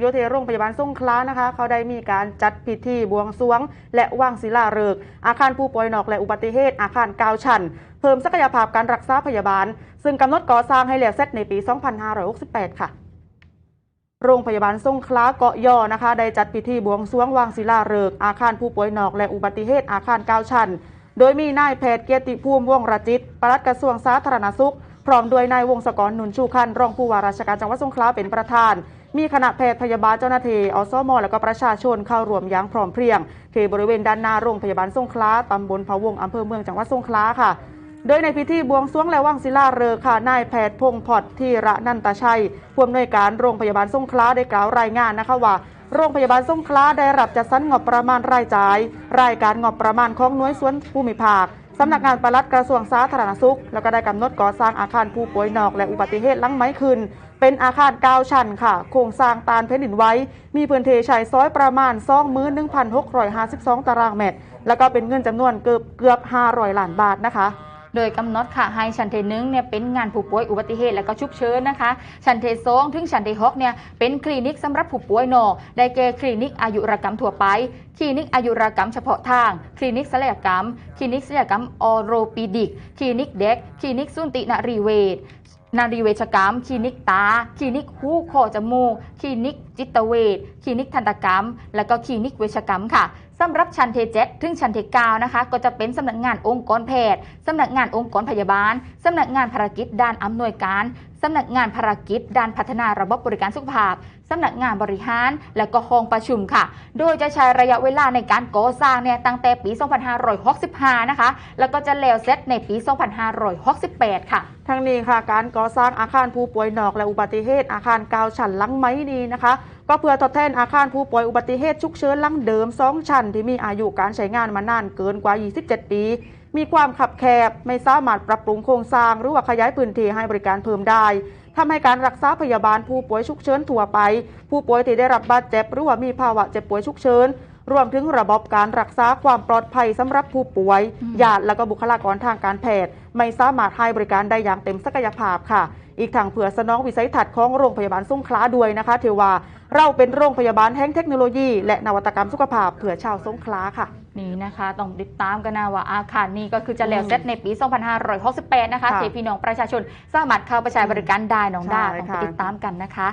โยเทโรงพยาบาลสงขลานะคะ เขาได้มีการจัดพิธีบวงสรวง และวางศิลาฤกษ์อาคารผู้ป่วยนอกและอุบัติเหตุอาคารก้าชั้นเพิ่มศักยภาพการรักษาพยาบาล ซึ่งกำหนดก่อสร้างให้แล้วเสร็จในปี 2568 ค่ะโรงพยาบาลสงขลาเกาะยอนะคะ ได้จัดพิธีบวงสรวงวางศิลาฤกษ์อาคารผู้ป่วยนอกและอุบัติเหตุอาคารเก้าชั้นโดยมีนายแพทย์เกียรติภูมิวงรจิตปลัดกระทรวงสาธารณสุข พร้อมด้วยนายวงศกรหนุนชูคันรองผู้ว่าราชการจังหวัดสงขลาเป็นประธาน มีคณะแพทย์พยาบาลเจ้าหน้าที่อสม และก็ประชาชนเข้ารวมอยังพร้อมเพรียงที่บริเวณด้านหน้าโรงพยาบาลสงขลาตำบลพะวงอำเภอเมืองจังหวัดสงขลาค่ะโดยในพิธีบวงสรวงและว่างศิลาฤกษ์ค่ะนายแพทย์พงพอดที่ระนันตชัยผู้อำนวยการโรงพยาบาลสงขลาได้กล่าวรายงานนะคะว่า โรงพยาบาลสงขลาได้รับจัดสรรงบประมาณรายจ่าย รายการงบประมาณของหน่วยส่วนภูมิภาค สำนักงานปลัดกระทรวงสาธารณสุข แล้วก็ได้กำหนดก่อสร้างอาคารผู้ป่วยนอกและอุบัติเหตุลังไม้คืนเป็นอาคารก้าชั้นค่ะ โครงสร้างตานเพนินไว้ มีพื้นที่ใช้ซอยประมาณ21,652 ตารางเมตร แล้วก็เป็นเงินจำนวนเกือบเกือบ500ล้านบาทนะคะ โดยกำหนดค่ะให้ชั้นเทหนึ่งเนี่ยเป็นงานผู้ป่วยอุบัติเหตุและก็ฉุกเฉินนะคะชั้นเทสองถึงชั้นเทหกเนี่ยเป็นคลินิกสำหรับผู้ป่วยนอได้แก่คลินิกอายุรกรรมทั่วไป คลินิกอายุรกรรมเฉพาะทาง คลินิกศัลยกรรม คลินิกศัลยกรรมออโรปิดิก คลินิกเด็ก คลินิกสุนตินรีเวช นารีเวชกรรม คลินิกตา คลินิกหูคอจมูก คลินิกจิตเวช คลินิกทันตกรรม และก็คลินิกเวชกรรมค่ะสำหรับชั้นเทเจ็ดถึงชั้นเทเก้านะคะ ก็จะเป็นสำนักงานองค์กรแพทย์สำนักงานองค์กรพยาบาลสำนักงานภารกิจด้านอำนวยการ สำนักงานภารกิจด้านพัฒนาระบบบริการสุขภาพสำนักงานบริหาร และก็ห้องประชุมค่ะ โดยจะใช้ระยะเวลาในการก่อสร้างเนี่ยตั้งแต่ปี 2565 นะคะ แล้วก็จะแล้วเสร็จในปี 2568 ค่ะทั้งนี้ค่ะ การก่อสร้างอาคารผู้ป่วยนอกและอุบัติเหตุอาคารกาวชั้นลังไม้นี้นะคะ ก็เพื่อทดแทนอาคารผู้ป่วยอุบัติเหตุฉุกเฉินหลังเดิมสองชั้นที่มีอายุการใช้งานมานานเกินกว่า 27 ปี มีความขับแคบ ไม่สามารถปรับปรุงโครงสร้าง หรือว่าขยายพื้นที่ให้บริการเพิ่มได้ทำให้การรักษาพยาบาลผู้ป่วยฉุกเฉินทั่วไป ผู้ป่วยที่ได้รับบาดเจ็บหรือว่ามีภาวะเจ็บป่วยฉุกเฉินรวมถึงระบบการรักษาความปลอดภัยสำหรับผู้ป่วยอืมญาติและก็บุคลากรทางการแพทย์ ไม่สามารถให้บริการได้อย่างเต็มศักยภาพค่ะ อีกทางเผื่อสนองวิสัยทัศน์ของโรงพยาบาลสงขลาด้วยนะคะถือว่าเราเป็นโรงพยาบาลแห่งเทคโนโลยี และนวัตกรรมสุขภาพเผื่อชาวสงขลาค่ะนี่นะคะต้องติดตามกันนะว่าอาคารนี้ก็คือจะแล้วเสร็จในปี 2568 นะคะค่ะที่พี่น้องประชาชนสามารถเข้าไปใช้บริการได้น้องด้าใช่ต้องไปค่ะติดตามกันนะคะ